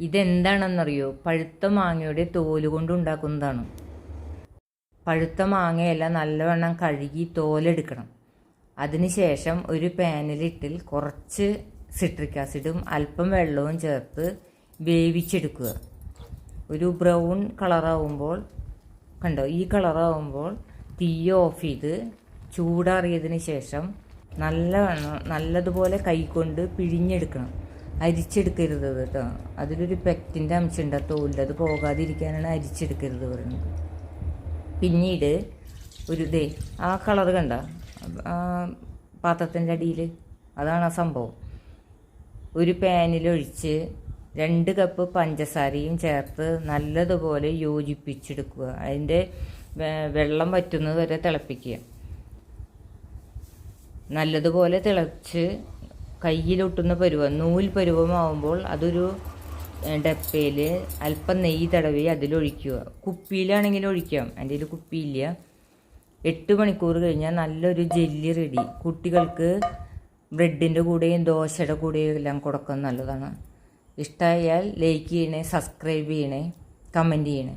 ഇതെന്താണെന്നറിയോ? പഴുത്ത മാങ്ങയുടെ തോൽ കൊണ്ടുണ്ടാക്കുന്നതാണ് പഴുത്ത മാങ്ങയെല്ലാം നല്ലവണ്ണം കഴുകി തോലെടുക്കണം. അതിനുശേഷം ഒരു പാനിലിട്ടിൽ കുറച്ച് സിട്രിക് ആസിഡും അല്പം വെള്ളവും ചേർത്ത് വേവിച്ചെടുക്കുക. ഒരു ബ്രൗൺ കളറാവുമ്പോൾ കണ്ടോ? ഈ കളറാവുമ്പോൾ തീ ഓഫ് ചെയ്ത് ചൂടാറിയതിന് ശേഷം നല്ലവണ്ണം നല്ലതുപോലെ കൈകൊണ്ട് പിഴിഞ്ഞെടുക്കണം. അരിച്ചെടുക്കരുത് കേട്ടോ. അതിലൊരു പെക്റ്റിന്റെ അംശമുണ്ട്. ആ തോലിൽ അത് പോകാതിരിക്കാനാണ് അരിച്ചെടുക്കരുത് പറയുന്നത്. പിന്നീട് ഒരു ദേ ആ കളർ കണ്ട? ആ പാത്രത്തിന്റെ അടിയിൽ അതാണ് ആ സംഭവം. ഒരു പാനിലൊഴിച്ച് രണ്ട് കപ്പ് പഞ്ചസാരയും ചേർത്ത് നല്ലതുപോലെ യോജിപ്പിച്ചെടുക്കുക. അതിന്റെ വെള്ളം പറ്റുന്നത് വരെ തിളപ്പിക്കുക. നല്ലതുപോലെ തിളച്ച് കയ്യിലൊട്ടുന്ന പരുവം നൂൽ പരുവമാവുമ്പോൾ അതൊരു ഡപ്പയിൽ അല്പം നെയ്യ് തടവി അതിലൊഴിക്കുക. കുപ്പിയിലാണെങ്കിൽ ഒഴിക്കാം. എന്റെ കയ്യിൽ കുപ്പിയില്ല. എട്ട് മണിക്കൂർ കഴിഞ്ഞാൽ നല്ലൊരു ജെല്ലി റെഡി. കുട്ടികൾക്ക് ബ്രെഡിന്റെ കൂടെയും ദോശയുടെ കൂടെയും എല്ലാം കൊടുക്കാൻ നല്ലതാണ്. ഇഷ്ടമായാൽ ലൈക്ക് ചെയ്യണേ സബ്സ്ക്രൈബ് ചെയ്യണേ കമന്റ് ചെയ്യണേ.